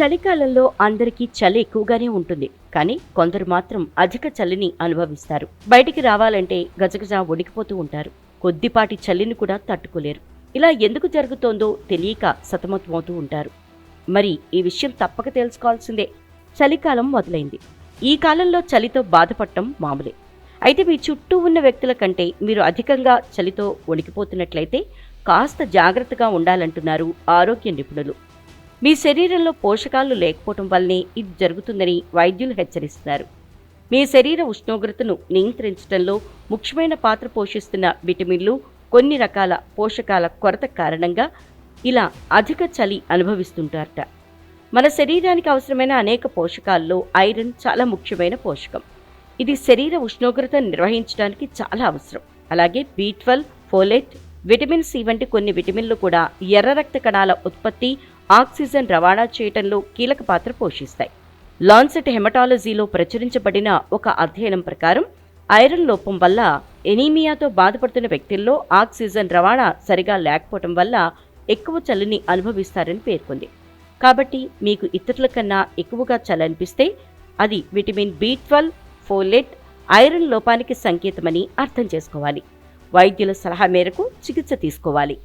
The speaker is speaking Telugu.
చలికాలంలో అందరికీ చలి ఎక్కువగానే ఉంటుంది. కానీ కొందరు మాత్రం అధిక చలిని అనుభవిస్తారు. బయటికి రావాలంటే గజగజ వణికిపోతూ ఉంటారు. కొద్దిపాటి చలిని కూడా తట్టుకోలేరు. ఇలా ఎందుకు జరుగుతోందో తెలియక సతమతమవుతూ ఉంటారు. మరి ఈ విషయం తప్పక తెలుసుకోవాల్సిందే. చలికాలం మొదలైంది. ఈ కాలంలో చలితో బాధపడటం మామూలే. అయితే మీ చుట్టూ ఉన్న వ్యక్తుల కంటే మీరు అధికంగా చలితో వణికిపోతున్నట్లయితే కాస్త జాగ్రత్తగా ఉండాలంటున్నారు ఆరోగ్య నిపుణులు. మీ శరీరంలో పోషకాలు లేకపోవటం వల్లనే ఇది జరుగుతుందని వైద్యులు హెచ్చరిస్తున్నారు. మీ శరీర ఉష్ణోగ్రతను నియంత్రించడంలో ముఖ్యమైన పాత్ర పోషిస్తున్న విటమిన్లు కొన్ని రకాల పోషకాల కొరత కారణంగా ఇలా అధిక చలి అనుభవిస్తుంటారట. మన శరీరానికి అవసరమైన అనేక పోషకాల్లో ఐరన్ చాలా ముఖ్యమైన పోషకం. ఇది శరీర ఉష్ణోగ్రత నిర్వహించడానికి చాలా అవసరం. అలాగే B twelve folate vitamin C వంటి కొన్ని విటమిన్లు కూడా ఎర్ర రక్త కణాల ఉత్పత్తి ఆక్సిజన్ రవాణా చేయటంలో కీలక పాత్ర పోషిస్తాయి. లాన్సెట్ హెమటాలజీలో ప్రచురించబడిన ఒక అధ్యయనం ప్రకారం ఐరన్ లోపం వల్ల ఎనీమియాతో బాధపడుతున్న వ్యక్తుల్లో ఆక్సిజన్ రవాణా సరిగా లేకపోవటం వల్ల ఎక్కువ చలిని అనుభవిస్తారని పేర్కొంది. కాబట్టి మీకు ఇతరుల కన్నా ఎక్కువగా చలి అనిపిస్తే అది vitamin B twelve folate iron లోపానికి సంకేతమని అర్థం చేసుకోవాలి. వైద్యుల సలహా మేరకు చికిత్స తీసుకోవాలి.